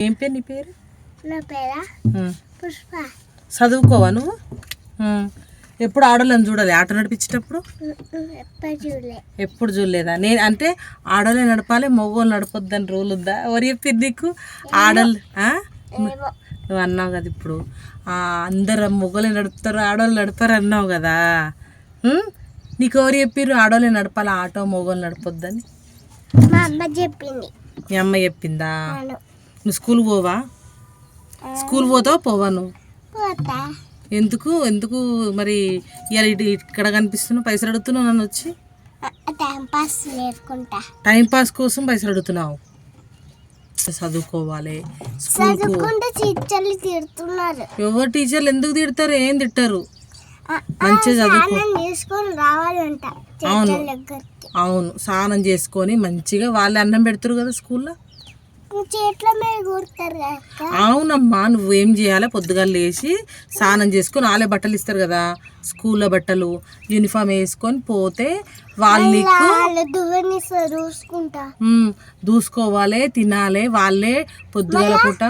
ఏం పేరు నీ పేరు? నా పేరా. పుష్ప. చదువుకోవా నువ్వు. ఎప్పుడు ఆడోళ్ళని చూడాలి? ఆటో నడిపించేటప్పుడు? ఎప్పుడు చూడలే. ఎప్పుడు చూడలేదా? నేను అంటే ఆడోళ్ళే నడపాలి మగవాళ్ళు నడపొద్దని రూల్ ఉందా? ఎవరు చెప్పింది నీకు? ఆడోళ్ళు నువ్వు అన్నావు కదా ఇప్పుడు. ఆ, అందరు మొగలే నడుపుతారు ఆడవాళ్ళు నడపారు అన్నావు కదా? నీకు ఎవరు చెప్పారు ఆడవాళ్ళే నడపాలి ఆటో మొగోళ్ళు నడపొద్దని? మా అమ్మ చెప్పింది. మీ అమ్మ చెప్పిందా? నువ్వు స్కూల్ పోవా? స్కూల్ పోతావా? పోవా నువ్వు? ఎందుకు? ఎందుకు మరి ఇటు ఇక్కడ కనిపిస్తున్నావు? పైసలు అడుగుతున్నావు నన్ను వచ్చి? టైం పాస్ చేసుకుంటా టైం పాస్ కోసం పైసలు అడుగుతున్నావు? చదువుకోవాలి. స్కూల్కు చదువుకుంటే టీచర్లు తిడుతున్నారు. ఎవరు టీచర్లు ఎందుకు తిడతారు? ఏం తిట్టారు? మంచిగా చదువుకో. స్నానం చేసుకొని రావాలంట అవును. అవును. స్నానం చేసుకొని మంచిగా వాళ్ళే అన్నం పెడతారు కదా స్కూల్లో? అవునమ్మా నువ్వేం చేయాలి? పొద్దుగా లేచి స్నానం చేసుకొని వాళ్ళే బట్టలు ఇస్తారు కదా స్కూల్లో బట్టలు యూనిఫామ్ వేసుకొని పోతే వాళ్ళు దూసుకోవాలి తినాలి వాళ్ళే పొద్దుగాల పూట.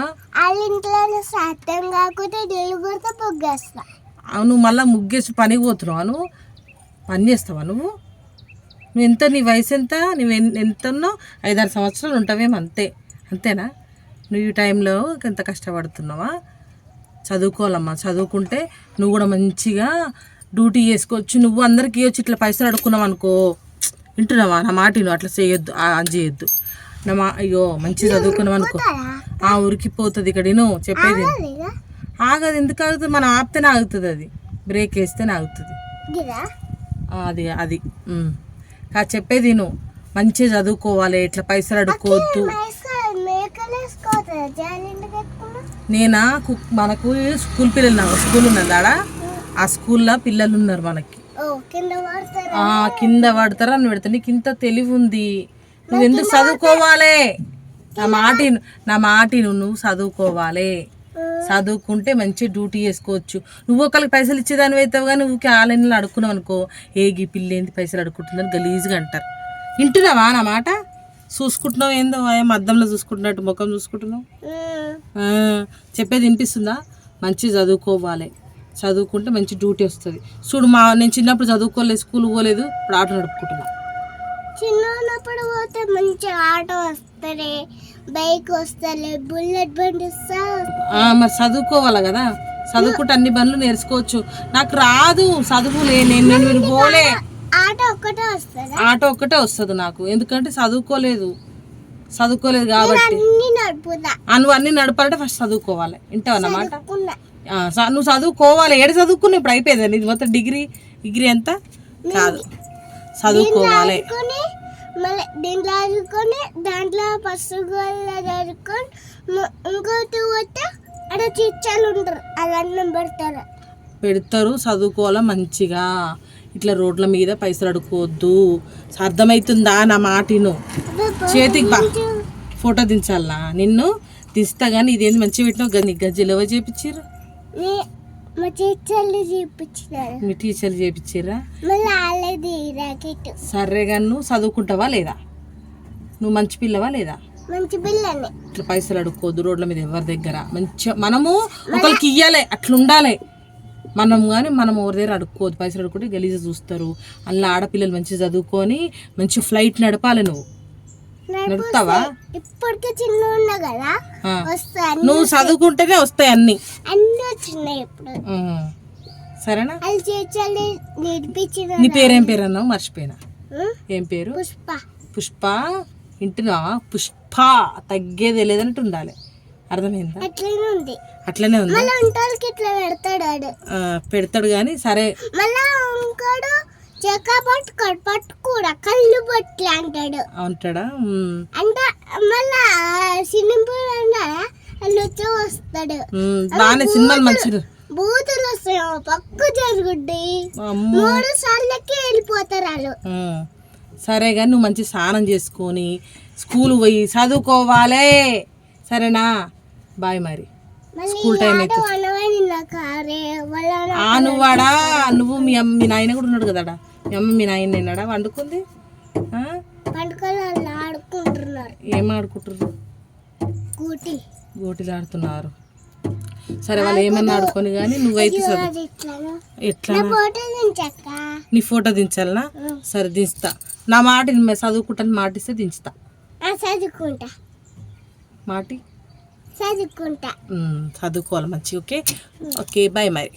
నువ్వు మళ్ళీ ముగ్గేసి పనికి పోతున్నావా నువ్వు? పని చేస్తావా నువ్వు? నువ్వు ఎంత నీ వయసు ఎంత నువ్వు ఎంత ఉన్నావు ఐదారు సంవత్సరాలు ఉంటావేమో అంతే. అంతేనా? నువ్వు ఈ టైంలో ఎంత కష్టపడుతున్నావా? చదువుకోవాలమ్మా. చదువుకుంటే నువ్వు కూడా మంచిగా డ్యూటీ చేసుకోవచ్చు. నువ్వు అందరికి ఇవ్వచ్చు ఇట్లా పైసలు అడుక్కున్నావు అనుకో. వింటున్నావా? నా మాట నువ్వు అట్లా చేయొద్దు. అది చేయొద్దు. నా మా అయ్యో మంచిగా చదువుకున్నావు అనుకో. ఆ ఊరికి పోతుంది ఇక్కడ. నువ్వు చెప్పేది ఆగదు. ఎందుకు ఆగుతుంది మనం ఆపితేనే ఆగుతుంది అది. బ్రేక్ వేస్తేనే ఆగుతుంది. అది అది. చెప్పేది నువ్వు మంచిగా చదువుకోవాలి. ఇట్లా పైసలు అడుక్కోవద్దు. నేనా? కు- మనకు స్కూల్ పిల్లలు ఉన్నారు. స్కూల్ ఉన్నది ఆడ. ఆ స్కూల్లో పిల్లలు ఉన్నారు మనకి. కింద పడతారు పడతారా అని పెడతా నీకు ఇంత తెలివి ఉంది నువ్వు ఎందుకు చదువుకోవాలి? నా మాటిను నా మాటిను నువ్వు చదువుకోవాలి. చదువుకుంటే మంచి డ్యూటీ చేసుకోవచ్చు. నువ్వు ఒకరికి పైసలు ఇచ్చేదాని అవుతావు కానీ నువ్వు ఆన్లైన్లో అడుక్కున్నావు అనుకో ఏ గీ పిల్ల ఏంటి పైసలు అడుక్కుంటుందని గలీజ్గా అంటారు. వింటున్నావా నా మాట? చూసుకుంటున్నావు ఏందో ఏం అద్దంలో చూసుకుంటున్నట్టు ముఖం చూసుకుంటున్నావు? చెప్పేది వినిపిస్తుందా? మంచి చదువుకోవాలి. చదువుకుంటే మంచి డ్యూటీ వస్తుంది. చూడు మా నేను చిన్నప్పుడు చదువుకోలేదు స్కూల్ పోలేదు ఇప్పుడు ఆటో నడుపుకుంటున్నా. చిన్న ఉన్నప్పుడు పోతే మంచి ఆటో వస్తారే బైక్ వస్తాలే బుల్లెట్ బండి మరి చదువుకోవాలి కదా? చదువుకుంటే అన్ని పనులు నేర్చుకోవచ్చు. నాకు రాదు చదువులే నేను పోలే. ఆటో ఒక్కటే వస్తుందా? నాకు. ఎందుకంటే చదువుకోలేదు. చదువుకోలేదు కాబట్టి. నువ్వు అన్ని నడపాలంటే ఫస్ట్ చదువుకోవాలి. వింటావు అన్నమాట నువ్వు చదువుకోవాలి. ఏడు చదువుకున్నావు ఇప్పుడు అయిపోయింది నీది మొత్తం డిగ్రీ డిగ్రీ ఎంత? కాదు. చదువుకోవాలి. చదువుకొని మళ్ళీ దీంట్లో చదువుకొని దాంట్లో ఫస్ట్ చదువుకొని మ- ఇంకోటి పోతే అక్కడ చిచ్చాలు ఉంటారు. అది అన్నం పెడతారు. పెడతారు చదువుకోవాలా మంచిగా. ఇట్లా రోడ్ల మీద పైసలు అడుక్కోవద్దు. అర్థమవుతుందా నా మాటిను చేతికి బా. ఫోటో దించాలా నిన్ను దిస్తా కానీ ఇదేంది మంచిగా పెట్టినావు? గది గజ్జలు ఎవరు చేపించారు నే- మా టీచర్లు చేపించారా సరే కానీ నువ్వు చదువుకుంటావా లేదా? నువ్వు మంచి పిల్లవా లేదా? మంచి పిల్లని. ఇట్లా పైసలు అడుక్కోవద్దు రోడ్ల మీద ఎవరి దగ్గర. మంచిగా మనము ఒకరికి ఇయ్యాలి అట్లా ఉండాలి మనం కానీ మనం ఎవరి దగ్గర అడుక్కోవద్దు. పైసలు అడుక్కుంటే గలీజ చూస్తారు. అలా ఆడపిల్లలు మంచిగా చదువుకొని మంచి ఫ్లైట్ నడపాలి నువ్వు. నడుపుతావా? ఇప్పటికే చిన్న ఉన్నా కదా నువ్వు చదువుకుంటేనే వస్తాయి అన్ని. అన్ని వచ్చినాయి ఇప్పుడు. సరేనా? నీ పేరేం పేరు అన్నావు? మర్చిపోయినా? ఏం పేరు? పుష్ప. పుష్ప? వింటున్నావా? పుష్ప. తగ్గేది లేదన్నట్టు ఉండాలి. అర్థమైందా? అట్లనే ఉంది. అట్లనే ఉందా? మళ్ళీ ఇంటోళ్ళకి ఇట్లా పెడతాడు పెడతాడు కానీ సరే. మళ్ళా ఇంకోడు చెక్క పట్టుకోడు పట్టుకోడా కళ్ళు పట్టి అంటాడు. ఉమ్. అంటే మళ్ళా స్విమ్మింగ్ పూల్ అన్నా వాళ్ళు వచ్చి వస్తాడు. బాగానే సినిమాలు మంచిగా. బూతులు వస్తాయి పక్కు జరుగుద్ది. మూడు సార్లకి వెళ్ళిపోతారు వాళ్ళు. సరే కానీ నువ్వు మంచి స్నానం చేసుకొని స్కూల్ పోయి చదువుకోవాలే. సరేనా? బాయ్ మరి. స్కూల్ టైం వాళ్ళ ఆ నువ్వాడా? నువ్వు మీ అమ్మ మీ నాయన కూడా ఉన్నాడు కదాడా? మీ అమ్మ మీ నాయన నిన్నాడా? వండుకుంది? ఏం ఆడుకుంటారు కూటి గోటిలు ఆడుతున్నారు. సరే వాళ్ళు ఏమన్నా ఆడుకొని కానీ నువ్వైతే ఇట్లానా ఎట్లా నా ఫోటో దించాలనా? సరే దించుతా. నా మాటిని మే- చదువుకుంటాను మాటిస్తే దించుతా. చదువుకుంటా. మాటి? చదువుకుంటా. చదువుకోవాలి మంచి ఓకే? ఓకే బాయ్ మరి.